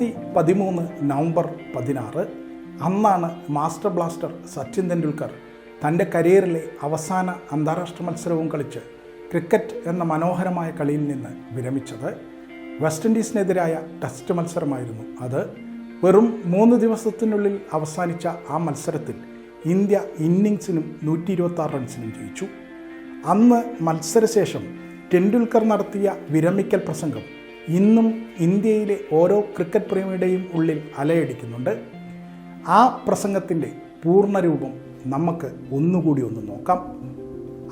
രണ്ടായിരത്തി പതിമൂന്ന് നവംബർ പതിനാറ് അന്നാണ് മാസ്റ്റർ ബ്ലാസ്റ്റർ സച്ചിൻ തെണ്ടുൽക്കർ തന്റെ കരിയറിലെ അവസാന അന്താരാഷ്ട്ര മത്സരവും കളിച്ച് ക്രിക്കറ്റ് എന്ന മനോഹരമായ കളിയിൽ നിന്ന് വിരമിച്ചത് വെസ്റ്റ് ഇൻഡീസിനെതിരായ ടെസ്റ്റ് മത്സരമായിരുന്നു അത്. വെറും മൂന്ന് ദിവസത്തിനുള്ളിൽ അവസാനിച്ച ആ മത്സരത്തിൽ ഇന്ത്യ ഇന്നിങ്സിനും നൂറ്റി ഇരുപത്തി റൺസിനും ജയിച്ചു. അന്ന് മത്സരശേഷം ടെണ്ടുൽക്കർ നടത്തിയ വിരമിക്കൽ പ്രസംഗം ഇന്നും ഇന്ത്യയിലെ ഓരോ ക്രിക്കറ്റ് പ്രേമിയുടെയും ഉള്ളിൽ അലയടിക്കുന്നുണ്ട്. ആ പ്രസംഗത്തിന്റെ പൂർണരൂപം നമുക്ക് ഒന്നുകൂടി ഒന്ന് നോക്കാം.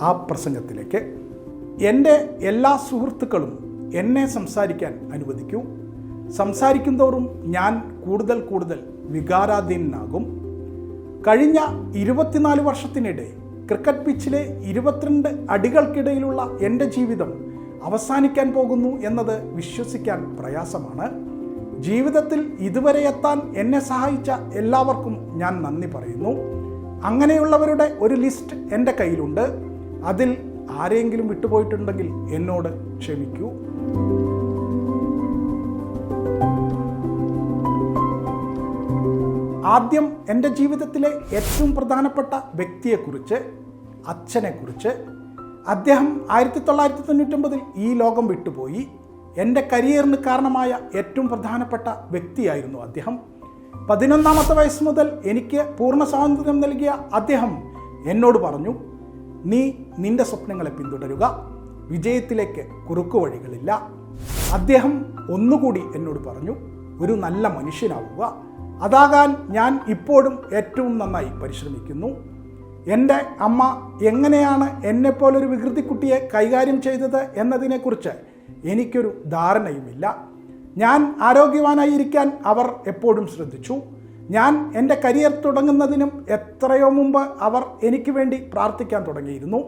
ആ പ്രസംഗത്തിലേക്ക് എന്റെ എല്ലാ സുഹൃത്തുക്കളും എന്നെ സംസാരിക്കാൻ അനുവദിക്കൂ. സംസാരിക്കും തോറും ഞാൻ കൂടുതൽ കൂടുതൽ വികാരാധീനനാകും കഴിഞ്ഞ ഇരുപത്തിനാല് വർഷത്തിനിടെ ക്രിക്കറ്റ് പിച്ചിലെ ഇരുപത്തിരണ്ട് അടികൾക്കിടയിലുള്ള എന്റെ ജീവിതം അവസാനിക്കാൻ പോകുന്നു എന്നത് വിശ്വസിക്കാൻ പ്രയാസമാണ്. ജീവിതത്തിൽ ഇതുവരെ എത്താൻ എന്നെ സഹായിച്ച എല്ലാവർക്കും ഞാൻ നന്ദി പറയുന്നു. അങ്ങനെയുള്ളവരുടെ ഒരു ലിസ്റ്റ് എന്റെ കയ്യിലുണ്ട്. അതിൽ ആരെങ്കിലും വിട്ടുപോയിട്ടുണ്ടെങ്കിൽ എന്നോട് ക്ഷമിക്കൂ. ആദ്യം എന്റെ ജീവിതത്തിലെ ഏറ്റവും പ്രധാനപ്പെട്ട വ്യക്തിയെക്കുറിച്ച് അച്ഛനെക്കുറിച്ച് അദ്ദേഹം ആയിരത്തി തൊള്ളായിരത്തി തൊണ്ണൂറ്റൊമ്പതിൽ ഈ ലോകം വിട്ടുപോയി. എന്റെ കരിയറിന് കാരണമായ ഏറ്റവും പ്രധാനപ്പെട്ട വ്യക്തിയായിരുന്നു അദ്ദേഹം. പതിനൊന്നാമത്തെ വയസ്സ് മുതൽ എനിക്ക് പൂർണ സ്വാതന്ത്ര്യം നൽകിയ അദ്ദേഹം എന്നോട് പറഞ്ഞു നീ നിന്റെ സ്വപ്നങ്ങളെ പിന്തുടരുക വിജയത്തിലേക്ക് കുറുക്കു വഴികളില്ല അദ്ദേഹം ഒന്നുകൂടി എന്നോട് പറഞ്ഞു ഒരു നല്ല മനുഷ്യനാവുക. അതാകാൻ ഞാൻ ഇപ്പോഴും ഏറ്റവും നന്നായി പരിശ്രമിക്കുന്നു. എന്റെ അമ്മ എങ്ങനെയാണ് എന്നെപ്പോലൊരു വികൃതിക്കുട്ടിയെ കൈകാര്യം ചെയ്തത് എന്നതിനെക്കുറിച്ച് എനിക്കൊരു ധാരണയുമില്ല. ഞാൻ ആരോഗ്യവാനായിരിക്കാൻ അവർ എപ്പോഴും ശ്രദ്ധിച്ചു. ഞാൻ എന്റെ കരിയർ തുടങ്ങുന്നതിനും എത്രയോ മുമ്പ് അവർ എനിക്ക് വേണ്ടി പ്രാർത്ഥിക്കാൻ തുടങ്ങിയിരുന്നു.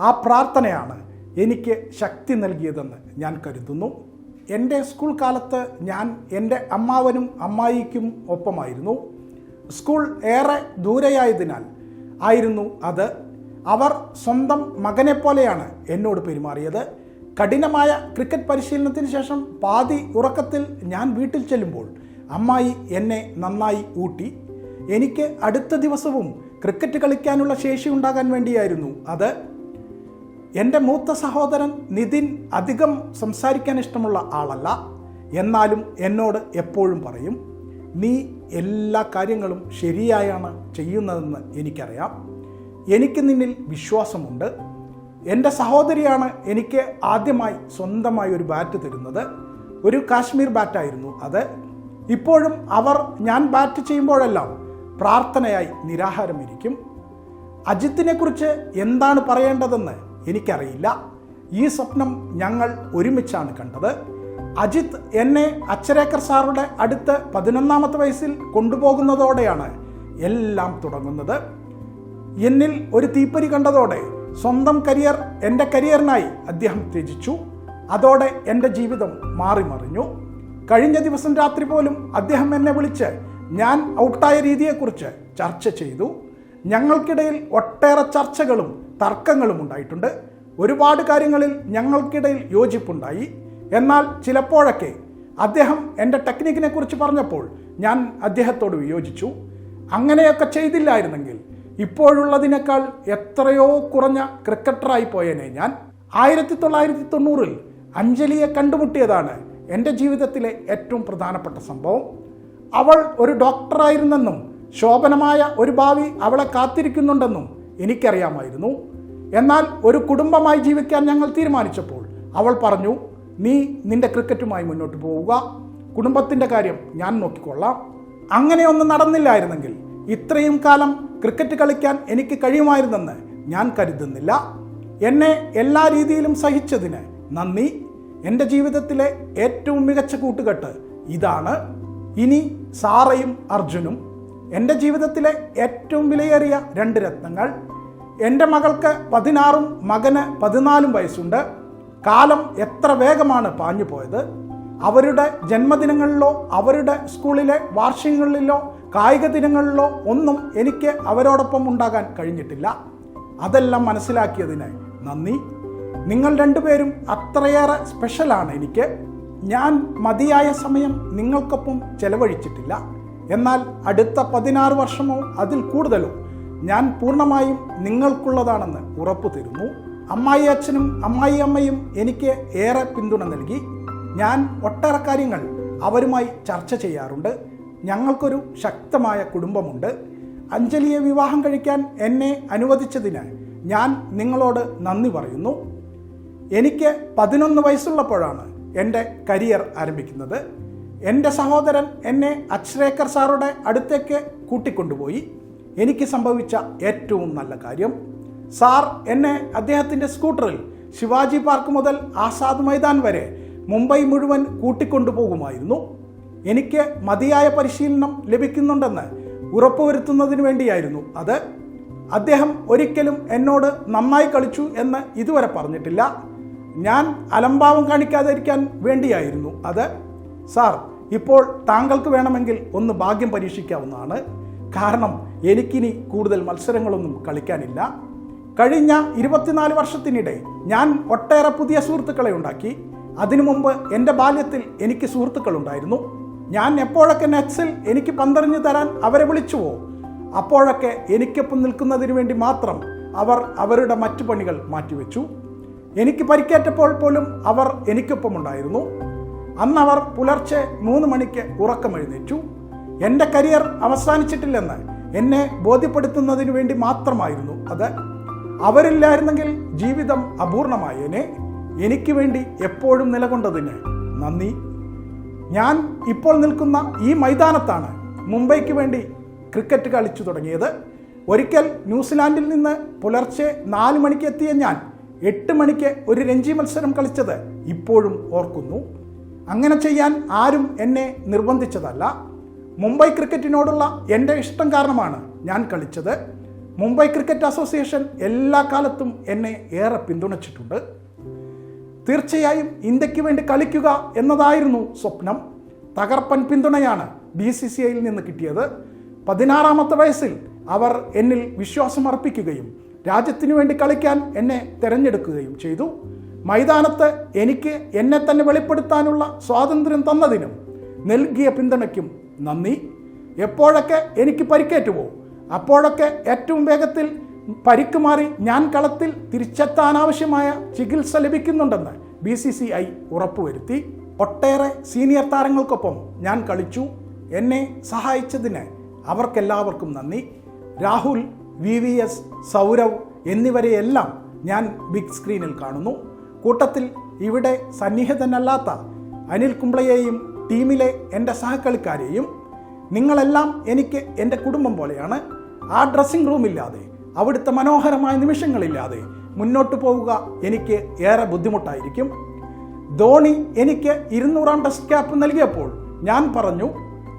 ആ പ്രാർത്ഥനയാണ് എനിക്ക് ശക്തി നൽകിയതെന്ന് ഞാൻ കരുതുന്നു. എന്റെ സ്കൂൾ കാലത്ത് ഞാൻ എന്റെ അമ്മാവനും അമ്മായിക്കും ഒപ്പമായിരുന്നു. സ്കൂൾ ഏറെ ദൂരെയായതിനാൽ ആയിരുന്നു അത്. അവർ സ്വന്തം മകനെപ്പോലെയാണ് എന്നോട് പെരുമാറിയത്. കഠിനമായ ക്രിക്കറ്റ് പരിശീലനത്തിന് ശേഷം പാതി ഉറക്കത്തിൽ ഞാൻ വീട്ടിൽ ചെല്ലുമ്പോൾ അമ്മായി എന്നെ നന്നായി ഊട്ടി. എനിക്ക് അടുത്ത ദിവസവും ക്രിക്കറ്റ് കളിക്കാനുള്ള ശേഷി ഉണ്ടാകാൻ വേണ്ടിയായിരുന്നു അത്. എന്റെ മൂത്ത സഹോദരൻ നിതിൻ അധികം സംസാരിക്കാൻ ഇഷ്ടമുള്ള ആളല്ല. എന്നാലും എന്നോട് എപ്പോഴും പറയും നീ എല്ലാ കാര്യങ്ങളും ശരിയായാണ് ചെയ്യുന്നതെന്ന് എനിക്കറിയാം. എനിക്ക് നിന്നിൽ വിശ്വാസമുണ്ട്. എന്റെ സഹോദരിയാണ് എനിക്ക് ആദ്യമായി സ്വന്തമായി ഒരു ബാറ്റ് തരുന്നത്. ഒരു കാശ്മീർ ബാറ്റായിരുന്നു അത്. ഇപ്പോഴും അവർ ഞാൻ ബാറ്റ് ചെയ്യുമ്പോഴെല്ലാം പ്രാർത്ഥനയായി നിരാഹാരം ഇരിക്കും അജിത്തിനെ കുറിച്ച് എന്താണ് പറയേണ്ടതെന്ന് എനിക്കറിയില്ല. ഈ സ്വപ്നം ഞങ്ങൾ ഒരുമിച്ചാണ് കണ്ടത്. അജിത്ത് എന്നെ അച്ചരേക്കർ സാറുടെ അടുത്ത് പതിനൊന്നാമത്തെ വയസ്സിൽ കൊണ്ടുപോകുന്നതോടെയാണ് എല്ലാം തുടങ്ങുന്നത്. എന്നിൽ ഒരു തീപ്പരി കണ്ടതോടെ സ്വന്തം കരിയർ എന്റെ കരിയറിനായി അദ്ദേഹം ത്യജിച്ചു. അതോടെ എന്റെ ജീവിതം മാറി മറിഞ്ഞു കഴിഞ്ഞ ദിവസം രാത്രി പോലും അദ്ദേഹം എന്നെ വിളിച്ച് ഞാൻ ഔട്ടായ രീതിയെക്കുറിച്ച് ചർച്ച ചെയ്തു. ഞങ്ങൾക്കിടയിൽ ഒട്ടേറെ ചർച്ചകളും തർക്കങ്ങളും ഉണ്ടായിട്ടുണ്ട്. ഒരുപാട് കാര്യങ്ങളിൽ ഞങ്ങൾക്കിടയിൽ യോജിപ്പുണ്ടായി. എന്നാൽ ചിലപ്പോഴൊക്കെ അദ്ദേഹം എന്റെ ടെക്നിക്കിനെ കുറിച്ച് പറഞ്ഞപ്പോൾ ഞാൻ അദ്ദേഹത്തോട് വിയോജിച്ചു. അങ്ങനെയൊക്കെ ചെയ്തില്ലായിരുന്നെങ്കിൽ ഇപ്പോഴുള്ളതിനേക്കാൾ എത്രയോ കുറഞ്ഞ ക്രിക്കറ്ററായി പോയേനെ ഞാൻ. ആയിരത്തി തൊള്ളായിരത്തി തൊണ്ണൂറിൽ അഞ്ജലിയെ കണ്ടുമുട്ടിയതാണ് എന്റെ ജീവിതത്തിലെ ഏറ്റവും പ്രധാനപ്പെട്ട സംഭവം. അവൾ ഒരു ഡോക്ടറായിരുന്നെന്നും ശോഭനമായ ഒരു ഭാവി അവളെ കാത്തിരിക്കുന്നുണ്ടെന്നും എനിക്കറിയാമായിരുന്നു. എന്നാൽ ഒരു കുടുംബമായി ജീവിക്കാൻ ഞങ്ങൾ തീരുമാനിച്ചപ്പോൾ അവൾ പറഞ്ഞു നീ നിന്റെ ക്രിക്കറ്റുമായി മുന്നോട്ട് പോവുക. കുടുംബത്തിന്റെ കാര്യം ഞാൻ നോക്കിക്കൊള്ളാം. അങ്ങനെയൊന്നും നടന്നില്ലായിരുന്നെങ്കിൽ ഇത്രയും കാലം ക്രിക്കറ്റ് കളിക്കാൻ എനിക്ക് കഴിയുമായിരുന്നെന്ന് ഞാൻ കരുതുന്നില്ല. എന്നെ എല്ലാ രീതിയിലും സഹിച്ചതിന് നന്ദി. എന്റെ ജീവിതത്തിലെ ഏറ്റവും മികച്ച കൂട്ടുകെട്ട് ഇതാണ്. ഇനി സാറയും അർജുനും എന്റെ ജീവിതത്തിലെ ഏറ്റവും വിലയേറിയ രണ്ട് രത്നങ്ങൾ. എന്റെ മകൾക്ക് പതിനാറും മകന് പതിനാലും വയസ്സുണ്ട്. കാലം എത്ര വേഗമാണ് പാഞ്ഞു പോയത്? അവരുടെ ജന്മദിനങ്ങളിലോ അവരുടെ സ്കൂളിലെ വാർഷികങ്ങളിലോ കായിക ദിനങ്ങളിലോ ഒന്നും എനിക്ക് അവരോടൊപ്പം ഉണ്ടാകാൻ കഴിഞ്ഞിട്ടില്ല. അതെല്ലാം മനസ്സിലാക്കിയതിന് നന്ദി. നിങ്ങൾ രണ്ടുപേരും അത്രയേറെ സ്പെഷ്യലാണ് എനിക്ക്. ഞാൻ മതിയായ സമയം നിങ്ങൾക്കൊപ്പം ചെലവഴിച്ചിട്ടില്ല. എന്നാൽ അടുത്ത പതിനാറ് വർഷമോ അതിൽ കൂടുതലോ ഞാൻ പൂർണമായും നിങ്ങൾക്കുള്ളതാണെന്ന് ഉറപ്പു തരുന്നു അമ്മായി അച്ഛനും അമ്മായി അമ്മയും എനിക്ക് ഏറെ പിന്തുണ നൽകി. ഞാൻ ഒട്ടേറെ കാര്യങ്ങൾ അവരുമായി ചർച്ച ചെയ്യാറുണ്ട്. ഞങ്ങൾക്കൊരു ശക്തമായ കുടുംബമുണ്ട്. അഞ്ജലിയെ വിവാഹം കഴിക്കാൻ എന്നെ അനുവദിച്ചതിന് ഞാൻ നിങ്ങളോട് നന്ദി പറയുന്നു. എനിക്ക് പതിനൊന്ന് വയസ്സുള്ളപ്പോഴാണ് എന്റെ കരിയർ ആരംഭിക്കുന്നത്. എന്റെ സഹോദരൻ എന്നെ അച്ഛരേക്കർ സാറുടെ അടുത്തേക്ക് കൂട്ടിക്കൊണ്ടുപോയി. എനിക്ക് സംഭവിച്ച ഏറ്റവും നല്ല കാര്യം സാർ എന്നെ അദ്ദേഹത്തിന്റെ സ്കൂട്ടറിൽ ശിവാജി പാർക്ക് മുതൽ ആസാദ് മൈതാൻ വരെ മുംബൈ മുഴുവൻ കൂട്ടിക്കൊണ്ടുപോകുമായിരുന്നു. എനിക്ക് മതിയായ പരിശീലനം ലഭിക്കുന്നുണ്ടെന്ന് ഉറപ്പുവരുത്തുന്നതിന് വേണ്ടിയായിരുന്നു അത്. അദ്ദേഹം ഒരിക്കലും എന്നോട് നന്നായി കളിച്ചു എന്ന് ഇതുവരെ പറഞ്ഞിട്ടില്ല. ഞാൻ അലംഭാവം കാണിക്കാതിരിക്കാൻ വേണ്ടിയായിരുന്നു അത്. സാർ ഇപ്പോൾ താങ്കൾക്ക് വേണമെങ്കിൽ ഒന്ന് ഭാഗ്യം പരീക്ഷിക്കാവുന്നതാണ്. കാരണം എനിക്കിനി കൂടുതൽ മത്സരങ്ങളൊന്നും കളിക്കാനില്ല. കഴിഞ്ഞ ഇരുപത്തിനാല് വർഷത്തിനിടെ ഞാൻ ഒട്ടേറെ പുതിയ സുഹൃത്തുക്കളെ ഉണ്ടാക്കി. അതിനു മുമ്പ് എന്റെ ബാല്യത്തിൽ എനിക്ക് സുഹൃത്തുക്കളുണ്ടായിരുന്നു. ഞാൻ എപ്പോഴൊക്കെ നെറ്റ്സിൽ എനിക്ക് പന്തറിഞ്ഞു തരാൻ അവരെ വിളിച്ചുവോ അപ്പോഴൊക്കെ എനിക്കൊപ്പം നിൽക്കുന്നതിന് വേണ്ടി മാത്രം അവർ അവരുടെ മറ്റു പണികൾ മാറ്റിവെച്ചു. എനിക്ക് പരിക്കേറ്റപ്പോൾ പോലും അവർ എനിക്കൊപ്പം ഉണ്ടായിരുന്നു. അന്ന് അവർ പുലർച്ചെ മൂന്ന് മണിക്ക് ഉറക്കം ഉറക്കമെഴുന്നേറ്റു. എന്റെ കരിയർ അവസാനിച്ചിട്ടില്ലെന്ന് എന്നെ ബോധ്യപ്പെടുത്തുന്നതിന് വേണ്ടി മാത്രമായിരുന്നു അത്. അവരില്ലായിരുന്നെങ്കിൽ ജീവിതം അപൂർണമായേനെ. എനിക്ക് വേണ്ടി എപ്പോഴും നിലകൊണ്ടതിന് നന്ദി. ഞാൻ ഇപ്പോൾ നിൽക്കുന്ന ഈ മൈതാനത്താണ് മുംബൈക്ക് വേണ്ടി ക്രിക്കറ്റ് കളിച്ചു തുടങ്ങിയത്. ഒരിക്കൽ ന്യൂസിലാൻഡിൽ നിന്ന് പുലർച്ചെ നാല് മണിക്ക് എത്തിയ ഞാൻ എട്ട് മണിക്ക് ഒരു രഞ്ജി മത്സരം കളിച്ചത് ഇപ്പോഴും ഓർക്കുന്നു. അങ്ങനെ ചെയ്യാൻ ആരും എന്നെ നിർബന്ധിച്ചതല്ല. മുംബൈ ക്രിക്കറ്റിനോടുള്ള എന്റെ ഇഷ്ടം കാരണമാണ് ഞാൻ കളിച്ചത്. മുംബൈ ക്രിക്കറ്റ് അസോസിയേഷൻ എല്ലാ കാലത്തും എന്നെ ഏറെ പിന്തുണച്ചിട്ടുണ്ട്. തീർച്ചയായും ഇന്ത്യയ്ക്ക് വേണ്ടി കളിക്കുക എന്നതായിരുന്നു സ്വപ്നം. തകർപ്പൻ പിന്തുണയാണ് ബി സി സി ഐയിൽ നിന്ന് കിട്ടിയത്. പതിനാറാമത്തെ വയസ്സിൽ അവർ എന്നിൽ വിശ്വാസം അർപ്പിക്കുകയും രാജ്യത്തിനു വേണ്ടി കളിക്കാൻ എന്നെ തിരഞ്ഞെടുക്കുകയും ചെയ്തു. മൈതാനത്ത് എനിക്ക് എന്നെ തന്നെ വെളിപ്പെടുത്താനുള്ള സ്വാതന്ത്ര്യം തന്നതിനും നൽകിയ പിന്തുണയ്ക്കും നന്ദി. എപ്പോഴൊക്കെ എനിക്ക് പരിക്കേറ്റുവോ? അപ്പോഴൊക്കെ ഏറ്റവും വേഗത്തിൽ പരിക്ക് മാറി ഞാൻ കളത്തിൽ തിരിച്ചെത്താനാവശ്യമായ ചികിത്സ ലഭിക്കുന്നുണ്ടെന്ന് ബി സി സി ഐ ഉറപ്പുവരുത്തി. ഒട്ടേറെ സീനിയർ താരങ്ങൾക്കൊപ്പം ഞാൻ കളിച്ചു. എന്നെ സഹായിച്ചതിന് അവർക്കെല്ലാവർക്കും നന്ദി. Rahul V V S Saurav എന്നിവരെയെല്ലാം ഞാൻ ബിഗ് സ്ക്രീനിൽ കാണുന്നു. കൂട്ടത്തിൽ ഇവിടെ സന്നിഹിതനല്ലാത്ത അനിൽ കുംബ്ലയെയും ടീമിലെ എന്റെ സഹകളിക്കാരെയും നിങ്ങളെല്ലാം എനിക്ക് എന്റെ കുടുംബം പോലെയാണ്. ആ ഡ്രസ്സിംഗ് റൂമില്ലാതെ അവിടുത്തെ മനോഹരമായ നിമിഷങ്ങളില്ലാതെ മുന്നോട്ട് പോവുക എനിക്ക് ഏറെ ബുദ്ധിമുട്ടായിരിക്കും. ധോണി എനിക്ക് ഇരുന്നൂറാം ടെസ്റ്റ് ക്യാപ്പ് നൽകിയപ്പോൾ ഞാൻ പറഞ്ഞു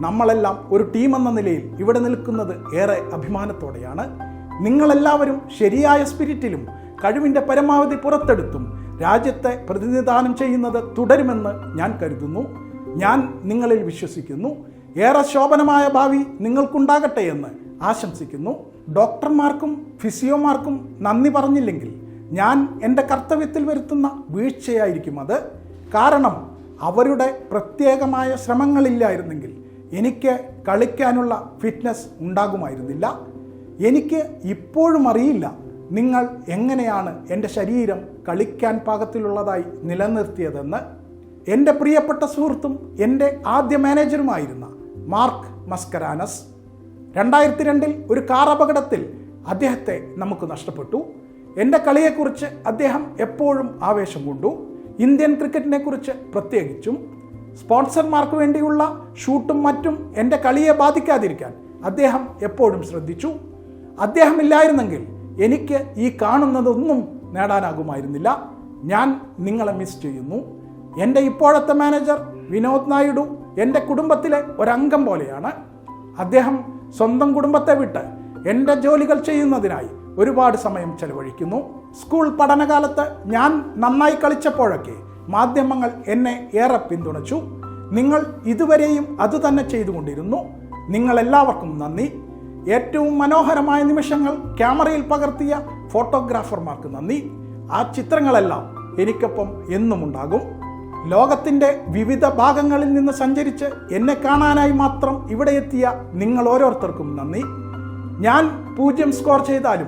നമ്മളെല്ലാം ഒരു ടീം എന്ന നിലയിൽ ഇവിടെ നിൽക്കുന്നത് ഏറെ അഭിമാനത്തോടെയാണ്. നിങ്ങളെല്ലാവരും ശരിയായ സ്പിരിറ്റിലും കഴിവിന്റെ പരമാവധി പുറത്തെടുത്തും രാജ്യത്തെ പ്രതിനിധാനം ചെയ്യുന്നത് തുടരുമെന്ന് ഞാൻ കരുതുന്നു. ഞാൻ നിങ്ങളിൽ വിശ്വസിക്കുന്നു. ഏറെ ശോഭനമായ ഭാവി നിങ്ങൾക്കുണ്ടാകട്ടെ എന്ന് ആശംസിക്കുന്നു. ഡോക്ടർമാർക്കും ഫിസിയോമാർക്കും നന്ദി പറഞ്ഞില്ലെങ്കിൽ ഞാൻ എന്റെ കർത്തവ്യത്തിൽ വരുത്തുന്ന വീഴ്ചയായിരിക്കും അത്. കാരണം അവരുടെ പ്രത്യേകമായ ശ്രമങ്ങളില്ലായിരുന്നെങ്കിൽ എനിക്ക് കളിക്കാനുള്ള ഫിറ്റ്നസ് ഉണ്ടാകുമായിരുന്നില്ല. എനിക്ക് ഇപ്പോഴും അറിയില്ല നിങ്ങൾ എങ്ങനെയാണ് എന്റെ ശരീരം കളിക്കാൻ പാകത്തിലുള്ളതായി നിലനിർത്തിയതെന്ന്. എന്റെ പ്രിയപ്പെട്ട സുഹൃത്തും എന്റെ ആദ്യ മാനേജറുമായിരുന്ന മാർക്ക് മസ്കരാനസ് രണ്ടായിരത്തി രണ്ടിൽ ഒരു കാർ അപകടത്തിൽ അദ്ദേഹത്തെ നമുക്ക് നഷ്ടപ്പെട്ടു. എന്റെ കളിയെക്കുറിച്ച് അദ്ദേഹം എപ്പോഴും ആവേശം കൊണ്ടു. ഇന്ത്യൻ ക്രിക്കറ്റിനെ കുറിച്ച് പ്രത്യേകിച്ചും. സ്പോൺസർമാർക്ക് വേണ്ടിയുള്ള ഷൂട്ടും മറ്റും എന്റെ കളിയെ ബാധിക്കാതിരിക്കാൻ അദ്ദേഹം എപ്പോഴും ശ്രദ്ധിച്ചു. അദ്ദേഹം ഇല്ലായിരുന്നെങ്കിൽ എനിക്ക് ഈ കാണുന്നതൊന്നും നേടാനാകുമായിരുന്നില്ല. ഞാൻ നിങ്ങളെ മിസ് ചെയ്യുന്നു. എന്റെ ഇപ്പോഴത്തെ മാനേജർ വിനോദ് നായിഡു എന്റെ കുടുംബത്തിലെ ഒരംഗം പോലെയാണ്. അദ്ദേഹം സ്വന്തം കുടുംബത്തെ വിട്ട് എന്റെ ജോലികൾ ചെയ്യുന്നതിനായി ഒരുപാട് സമയം ചെലവഴിക്കുന്നു. സ്കൂൾ പഠനകാലത്ത് ഞാൻ നന്നായി കളിച്ചപ്പോഴൊക്കെ മാധ്യമങ്ങൾ എന്നെ ഏറെ പിന്തുണച്ചു. നിങ്ങൾ ഇതുവരെയും അതുതന്നെ ചെയ്തുകൊണ്ടിരുന്നു. നിങ്ങളെല്ലാവർക്കും നന്ദി. ഏറ്റവും മനോഹരമായ നിമിഷങ്ങൾ ക്യാമറയിൽ പകർത്തിയ ഫോട്ടോഗ്രാഫർമാർക്ക് നന്ദി. ആ ചിത്രങ്ങളെല്ലാം എനിക്കൊപ്പം എന്നും ഉണ്ടാകും ലോകത്തിന്റെ വിവിധ ഭാഗങ്ങളിൽ നിന്ന് സഞ്ചരിച്ച് എന്നെ കാണാനായി മാത്രം ഇവിടെ എത്തിയ നിങ്ങൾ ഓരോരുത്തർക്കും നന്ദി. ഞാൻ പൂജ്യം സ്കോർ ചെയ്താലും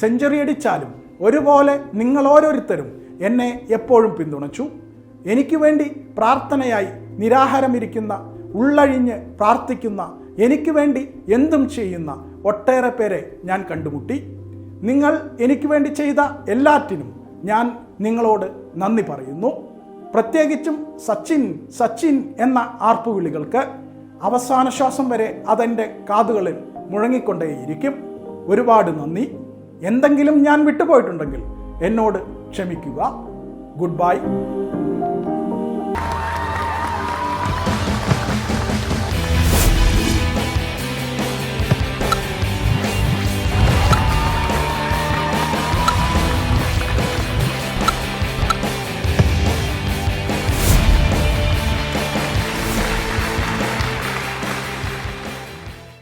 സെഞ്ചുറി അടിച്ചാലും ഒരുപോലെ നിങ്ങൾ ഓരോരുത്തരും എന്നെ എപ്പോഴും പിന്തുണച്ചു. എനിക്ക് വേണ്ടി പ്രാർത്ഥനയായി നിരാഹാരമിരിക്കുന്ന ഉള്ളഴിഞ്ഞ് പ്രാർത്ഥിക്കുന്ന എനിക്ക് വേണ്ടി എന്തും ചെയ്യുന്ന ഒട്ടേറെ പേരെ ഞാൻ കണ്ടുമുട്ടി. നിങ്ങൾ എനിക്ക് വേണ്ടി ചെയ്ത എല്ലാറ്റിനും ഞാൻ നിങ്ങളോട് നന്ദി പറയുന്നു. പ്രത്യേകിച്ചും സച്ചിൻ സച്ചിൻ എന്ന ആർപ്പുവിളികൾക്ക് അവസാന ശ്വാസം വരെ അതെന്റെ കാതുകളിൽ മുഴങ്ങിക്കൊണ്ടേയിരിക്കും. ഒരുപാട് നന്ദി. എന്തെങ്കിലും ഞാൻ വിട്ടുപോയിട്ടുണ്ടെങ്കിൽ എന്നോട് ക്ഷമിക്കുക. Good bye.